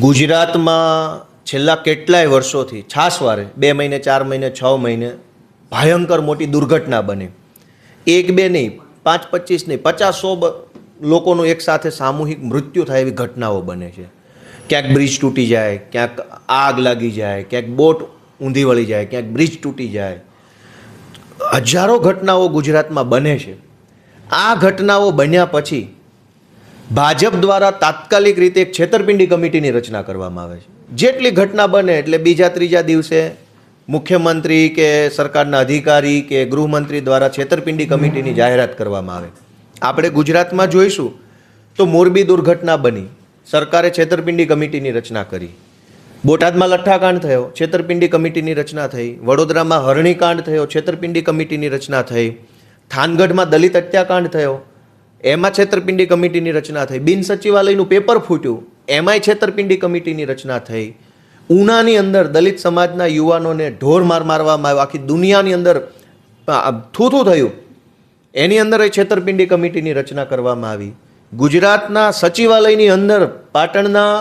ગુજરાતમાં છેલ્લા કેટલાય વર્ષોથી છાસવારે બે મહિને, ચાર મહિને, છ મહિને, ભયંકર મોટી દુર્ઘટના બને. એક બે નહીં, પાંચ પચીસ નહીં, પચાસ સો લોકોનું એકસાથે સામૂહિક મૃત્યુ થાય એવી ઘટનાઓ બને છે. ક્યાંક બ્રિજ તૂટી જાય, ક્યાંક આગ લાગી જાય, ક્યાંક બોટ ઊંધી વળી જાય, ક્યાંક બ્રિજ તૂટી જાય. હજારો ઘટનાઓ ગુજરાતમાં બને છે. આ ઘટનાઓ બન્યા પછી ભાજપ દ્વારા તાત્કાલિક રીતે એક છેતરપિંડી કમિટીની રચના કરવામાં આવે છે. જેટલી ઘટના બને એટલે બીજા ત્રીજા દિવસે મુખ્યમંત્રી કે સરકારના અધિકારી કે ગૃહમંત્રી દ્વારા છેતરપિંડી કમિટીની જાહેરાત કરવામાં આવે. આપણે ગુજરાતમાં જોઈશું તો મોરબી દુર્ઘટના બની. સરકારે છેતરપિંડી કમિટીની રચના કરી. બોટાદમાં લઠ્ઠાકાંડ થયો, છેતરપિંડી કમિટીની રચના થઈ. વડોદરામાં હરણીકાંડ થયો, છેતરપિંડી કમિટીની રચના થઈ. થાનગઢમાં દલિત હત્યાકાંડ થયો. એમાં છેતરપિંડી કમિટીની રચના થઈ. બિન સચિવાલયનું પેપર ફૂટ્યું, એમાંય છેતરપિંડી કમિટીની રચના થઈ. ઉનાની અંદર દલિત સમાજના યુવાનોને ઢોર માર મારવામાં આવ્યો. આખી દુનિયાની અંદર થૂથું થયું. એની અંદર એ છેતરપિંડી કમિટીની રચના કરવામાં આવી. ગુજરાતના સચિવાલયની અંદર પાટણના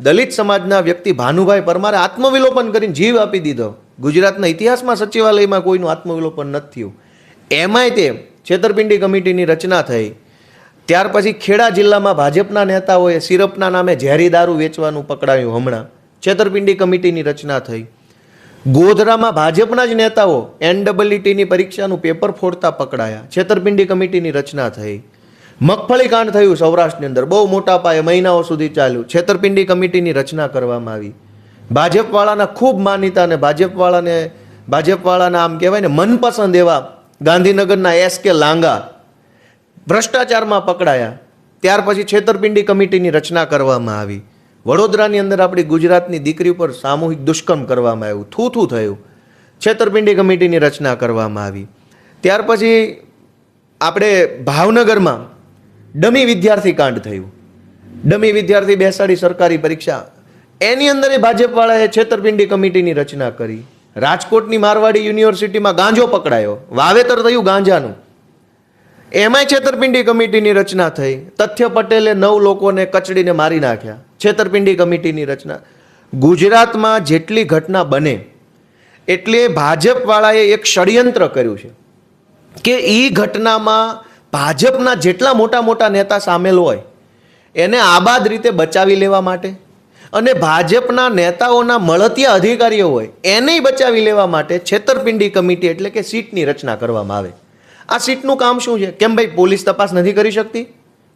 દલિત સમાજના વ્યક્તિ ભાનુભાઈ પરમારે આત્મવિલોપન કરીને જીવ આપી દીધો. ગુજરાતના ઇતિહાસમાં સચિવાલયમાં કોઈનું આત્મવિલોપન નથી થયું. એમાંય તે છેતરપિંડી કમિટીની રચના થઈ. ત્યાર પછી ખેડા જિલ્લામાં ભાજપના નેતાઓએ સિરપના નામે ઝેરી દારૂ વેચવાનું પકડાયું હમણાં. છેતરપિંડી કમિટીની રચના થઈ. ગોધરામાં ભાજપના જ નેતાઓ એનડબલઈટીની પરીક્ષાનું પેપર ફોડતા પકડાયા. છેતરપિંડી કમિટીની રચના થઈ. મગફળી કાંડ થયું સૌરાષ્ટ્રની અંદર. બહુ મોટા પાયે મહિનાઓ સુધી ચાલ્યું. છેતરપિંડી કમિટીની રચના કરવામાં આવી. ભાજપવાળાના ખૂબ માન્યતા અને ભાજપવાળાને ભાજપવાળાના આમ કહેવાય ને મનપસંદ એવા ગાંધીનગરના એસ કે લાંગા ભ્રષ્ટાચારમાં પકડાયા. ત્યાર પછી છેતરપિંડી કમિટીની રચના કરવામાં આવી. વડોદરાની અંદર આપણી ગુજરાતની દીકરી ઉપર સામૂહિક દુષ્કર્મ કરવામાં આવ્યું. થૂથું થયું. છેતરપિંડી કમિટીની રચના કરવામાં આવી. ત્યાર પછી આપણે ભાવનગરમાં ડમી વિદ્યાર્થી કાંડ થયું. ડમી વિદ્યાર્થી બેસાડી સરકારી પરીક્ષા. એની અંદર ભાજપવાળાએ છેતરપિંડી કમિટીની રચના કરી. રાજકોટની મારવાડી યુનિવર્સિટીમાં ગાંજો પકડાયો. વાવેતર થયું ગાંજાનું. એમાંય છેતરપિંડી કમિટીની રચના થઈ. તથ્ય પટેલે નવ લોકોને કચડીને મારી નાખ્યા. છેતરપિંડી કમિટીની રચના. ગુજરાતમાં જેટલી ઘટના બને, એટલે ભાજપવાળાએ એક ષડયંત્ર કર્યું છે કે એ ઘટનામાં ભાજપના જેટલા મોટા મોટા નેતા સામેલ હોય, એને આબાદ રીતે બચાવી લેવા માટે અને ભાજપના નેતાઓના મળતિયા અધિકારીઓ હોય, એને બચાવી લેવા માટે છેતરપિંડી કમિટી એટલે કે સીટની રચના કરવામાં આવે. આ સીટનું કામ શું છે? કેમ ભાઈ પોલીસ તપાસ નથી કરી શકતી?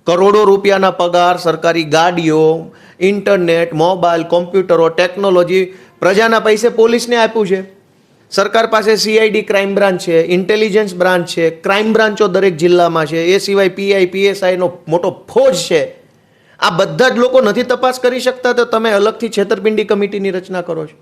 કરોડો રૂપિયાના પગાર, સરકારી ગાડીઓ, ઇન્ટરનેટ, મોબાઈલ, કોમ્પ્યુટરો, ટેકનોલોજી, પ્રજાના પૈસે પોલીસને આપ્યું છે. સરકાર પાસે સીઆઈડી ક્રાઇમ બ્રાન્ચ છે ઇન્ટેલિજન્સ બ્રાન્ચ છે ક્રાઇમ બ્રાન્ચો દરેક જિલ્લામાં છે. એ સિવાય પીઆઈ પીએસઆઈનો મોટો ફોજ છે. આ બધા જ લોકો નથી તપાસ કરી શકતા, તો તમે અલગથી છેતરપિંડી કમિટીની રચના કરો છો.